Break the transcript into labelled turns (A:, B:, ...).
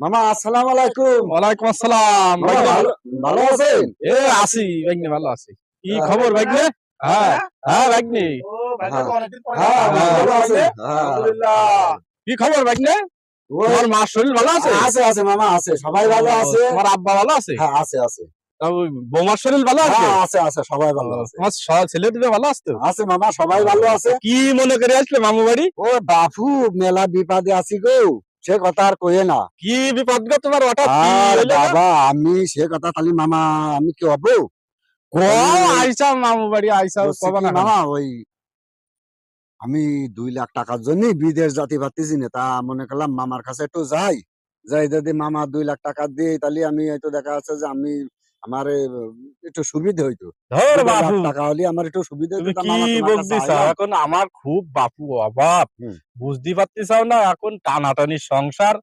A: মামা আসসালাম আলাইকুম।
B: ওয়ালাইকুম আসসালাম।
A: ভালো- আছেন?
B: এ আছি ভাগ্নে ভালো আছি। কি
A: হ্যাঁ।
B: খবর ভাগ্নে? হ্যাঁ হ্যাঁ ভাগ্নে।
A: হ্যাঁ,
B: হ্যাঁ। কি খবর ভাগ্নে?
A: ওই,
B: তোমার মা শরীর ভালো আছে?
A: আছে আছে মামা আছে। সবাই ভালো আছে?
B: তোমার আব্বা ভালো আছে?
A: হ্যাঁ আছে আছে।
B: তা শরীর ভালো আছে?
A: হ্যাঁ আছে আছে সবাই ভালো আছে।
B: তোমার ছেলে দুটো ভালো আছে
A: আছে মামা সবাই ভালো আছে।
B: কি মনে করে আসলে মামু বাড়ি?
A: ও বাপু মেলা বিপাদে আছি গো। সে কথা আর কয়ে না।
B: কি বিপদ গো তোমার হঠাৎ কি
A: আর
B: হইল গো?
A: বাবা আমি সে কথা মামা আমি কি হব?
B: কও, আইসা মামু বাড়ি আইসা
A: বলছি
B: কবা
A: কি
B: না
A: মামা ওই আমি দুই লাখ টাকার জন্য বিদেশ জাতি পারতেছি না তা মনে করলাম মামার কাছে একটু যাই। যাই যদি মামা দুই লাখ টাকা দিয়ে তাহলে আমি হয়তো দেখা যাচ্ছে যে আমি আমার একটু সুবিধা হইতো
B: ধর বাপু
A: টাকা হলে আমার একটু সুবিধা হইতো
B: কি
A: আইলাম।
B: এখন আমার খুব বাপু অভাব। বুঝতে পারতিস না এখন টানাটানি সংসার